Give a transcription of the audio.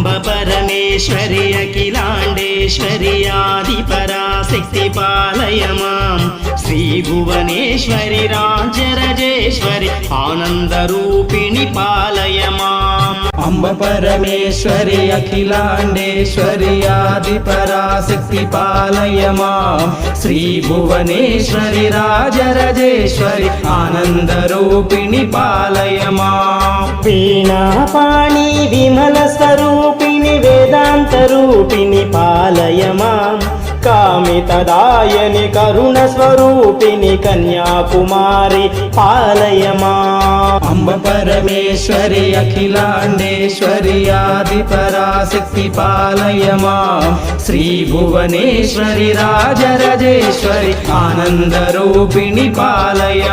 అంబ పరమేశ్వరి అఖిలాండేశ్వరి ఆది పరాశక్తి పాలయమాం శ్రీ భువనేశ్వరి రాజరజేశ్వరి ఆనంద రూపిణి పాలయ అంబ పరమేశ్వరి అఖిలాండేశ్వరి ఆది పరాశక్తి పాలయమాం శ్రీ భువనేశ్వరి రాజరజేశ్వరి ఆనంద రూపిణి పాలయ విమల స్వరూపిణి వేదాంత రూపిణి పాలయమాం? కామితదాయని కరుణ స్వరూపిణి కన్యాకుమారి పాలయమా? అంబ పరమేశ్వరి అఖిలాండేశ్వరి ఆది పరాశక్తి పాలయమా? శ్రీ భువనేశ్వరి రాజరాజేశ్వరి ఆనంద రూపిణి పాలయ